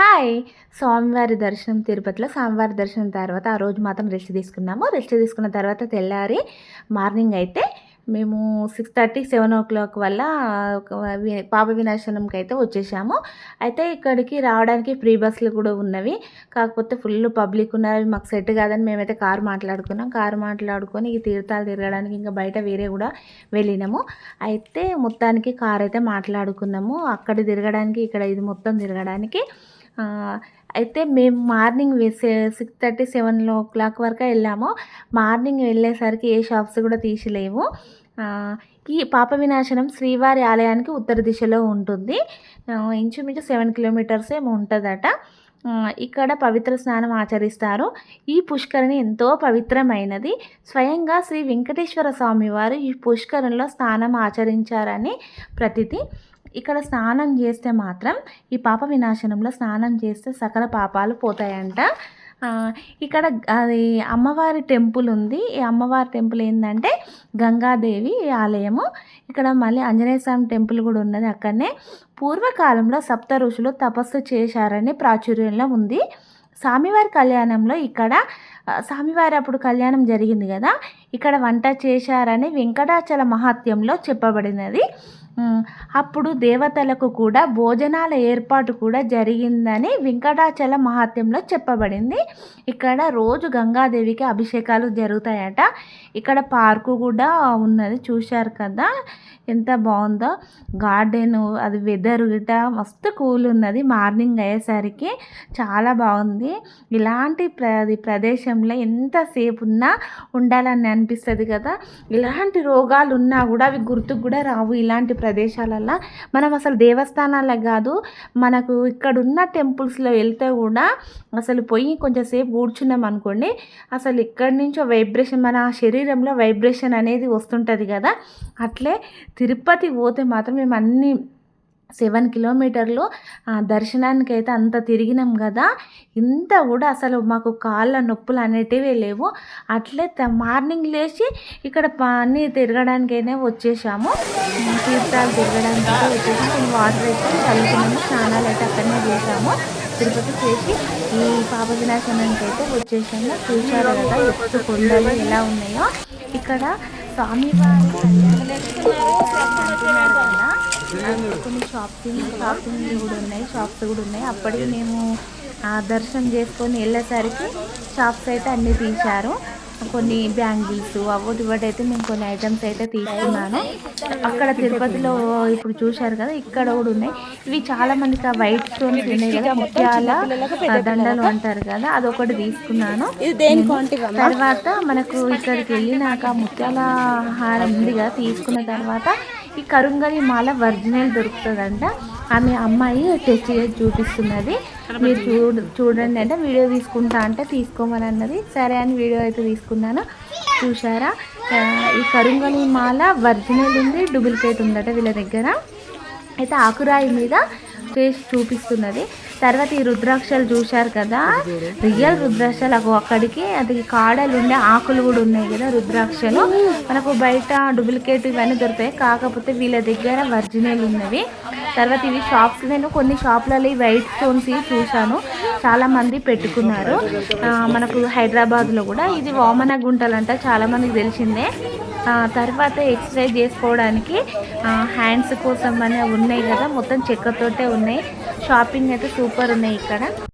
Hi. స్వామివారి దర్శనం తిరుపతిలో స్వామివారి దర్శనం తర్వాత ఆ రోజు మాత్రం రెస్ట్ తీసుకున్నాము. రెస్ట్ తీసుకున్న తర్వాత తెల్లారి మార్నింగ్ అయితే మేము six thirty seven o'clock వల్ల ఒక పాప వినాశనంకి అయితే వచ్చేసాము. అయితే ఇక్కడికి రావడానికి ఫ్రీ బస్సులు కూడా ఉన్నవి. కాకపోతే ఫుల్ పబ్లిక్ ఉన్నారు. అవి మాకు సెట్ కాదని మేమైతే కారు మాట్లాడుకున్నాం. కారు మాట్లాడుకొని ఈ తీర్థాలు తిరగడానికి ఇంకా బయట వేరే కూడా వెళ్ళినాము. అయితే మొత్తానికి కార్ అయితే మాట్లాడుకున్నాము. అక్కడ తిరగడానికి ఇక్కడ ఇది మొత్తం తిరగడానికి అయితే మేము morning six thirty seven o'clock వరకు వెళ్ళాము. మార్నింగ్ వెళ్ళేసరికి ఏ షాప్స్ కూడా తీసిలేవు. ఈ పాప వినాశనం శ్రీవారి ఆలయానికి ఉత్తర దిశలో ఉంటుంది. ఇంచుమించు సెవెన్ కిలోమీటర్స్ ఏమో ఉంటుందట. ఇక్కడ పవిత్ర స్నానం ఆచరిస్తారు. ఈ పుష్కరిణి ఎంతో పవిత్రమైనది. స్వయంగా శ్రీ వెంకటేశ్వర స్వామి వారు ఈ పుష్కరంలో స్నానం ఆచరించారని ప్రతిది ఇక్కడ స్నానం చేస్తే మాత్రం ఈ పాప వినాశనంలో స్నానం చేస్తే సకల పాపాలు పోతాయంట. ఇక్కడ అది అమ్మవారి టెంపుల్ ఉంది. ఈ అమ్మవారి టెంపుల్ ఏంటంటే గంగాదేవి ఆలయము. ఇక్కడ మళ్ళీ ఆంజనేయ స్వామి టెంపుల్ కూడా ఉన్నది అక్కడనే. పూర్వకాలంలో సప్త ఋషులు తపస్సు చేశారని ప్రాచుర్యంలో ఉంది. స్వామివారి కళ్యాణంలో ఇక్కడ స్వామివారి అప్పుడు కళ్యాణం జరిగింది కదా. ఇక్కడ వంట చేశారని వెంకటాచల మహాత్యంలో చెప్పబడినది. అప్పుడు దేవతలకు కూడా భోజనాల ఏర్పాటు కూడా జరిగిందని వెంకటాచల మహాత్యంలో చెప్పబడింది. ఇక్కడ రోజు గంగాదేవికి అభిషేకాలు జరుగుతాయట. ఇక్కడ పార్కు కూడా ఉన్నది చూశారు కదా? ఎంత బాగుందో. గార్డెన్ అది వెదర్ గిట మస్తు కూల్ ఉన్నది. మార్నింగ్ అయ్యేసరికి చాలా బాగుంది. ఇలాంటి ప్ర అది ప్రదేశంలో ఎంతసేపు ఉన్నా ఉండాలని అనిపిస్తుంది కదా. ఇలాంటి రోగాలు ఉన్నా కూడా అవి గుర్తుకు కూడా రావు. ఇలాంటి ప్రదేశాలల్లో మనం అసలు దేవస్థానాలకు కాదు మనకు ఇక్కడ ఉన్న టెంపుల్స్లో వెళ్తే కూడా అసలు పోయి కొంచెంసేపు కూర్చున్నాం అనుకోండి అసలు ఇక్కడి నుంచో వైబ్రేషన్ మన శరీరంలో వైబ్రేషన్ అనేది వస్తుంటుంది కదా. అట్లే తిరుపతి పోతే మాత్రం మేము అన్ని సెవెన్ కిలోమీటర్లు దర్శనానికి అయితే అంత తిరిగినాం కదా. ఇంత కూడా అసలు మాకు కాళ్ళ నొప్పులు అనేటివి లేవు. అట్లే మార్నింగ్ లేచి ఇక్కడ ప- అన్ని తిరగడానికైనా వచ్చేసాము. తీర్థాలు తిరగడానికి వచ్చేసి కొన్ని వాటర్ అయితే చల్లుకున్నాము. స్నానాలు అయితే అక్కడనే చేసాము. తిరుపతి చేసి ఈ పాప వినాశనానికి అయితే వచ్చేసాము. చూసారు కదా ఎప్పుడు కొండలు ఎలా ఉన్నాయో. ఇక్కడ స్వామివారి కొన్ని షాపింగ్ షాపింగ్ కూడా ఉన్నాయి షాప్స్ కూడా ఉన్నాయి. అప్పటికి మేము ఆ, దర్శనం చేసుకొని వెళ్ళేసరికి షాప్స్ అయితే అన్నీ తీశారు. కొన్ని బ్యాంగిల్స్ అవోటి ఇవ్వటి అయితే నేను కొన్ని ఐటమ్స్ అయితే తీసుకున్నాను. అక్కడ తిరుపతిలో ఇప్పుడు చూశారు కదా ఇక్కడ కూడా ఉన్నాయి. ఇవి చాలా మందికి ఆ వైట్ స్టోన్స్ ఉన్నాయి కదా ముత్యాల ఆ, దండలు అంటారు కదా అదొకటి తీసుకున్నాను. తర్వాత మనకు ఇక్కడికి వెళ్ళినాక ముత్యాల హారం ఉంది కదా తీసుకున్న తర్వాత ఈ కరుంగలి మాల ఒరిజినల్ దొరుకుతుందంట. ఆమె అమ్మాయి టెస్ట్ చేసి చూపిస్తున్నది. మీరు చూ చూడండి అంటే వీడియో తీసుకుంటా అంటే తీసుకోమని అన్నది. సరే అని వీడియో అయితే తీసుకున్నాను. చూసారా ఈ కరుంగలి మాల ఒరిజినల్ ఉంది డూప్లికేట్ ఉందట వీళ్ళ దగ్గర. అయితే ఆకురాయి మీద చేసి చూపిస్తున్నది. తర్వాత ఈ రుద్రాక్షలు చూశారు కదా? రియల్ రుద్రాక్షలు అగో అక్కడికి అది కాడలు ఉండే ఆకులు కూడా ఉన్నాయి కదా రుద్రాక్షలు. మనకు బయట డూప్లికేట్ ఇవన్నీ దొరుకుతాయి. కాకపోతే వీళ్ళ దగ్గర ఒరిజినల్ ఉన్నవి. తర్వాత ఇవి షాప్స్ నేను కొన్ని షాప్లలో ఈ వైట్ స్టోన్స్ చూశాను. చాలా మంది పెట్టుకున్నారు. ఆ, మనకు హైదరాబాద్లో కూడా ఇది వామన గుంటలు అంట చాలా మందికి తెలిసిందే. ఆ, తర్వాత ఎక్సర్సైజ్ చేసుకోవడానికి హ్యాండ్స్ కోసం అనే ఉన్నాయి కదా మొత్తం చెక్కతోటే ఉన్నాయి. షాపింగ్ అయితే సూపర్ ఉన్నాయి ఇక్కడ.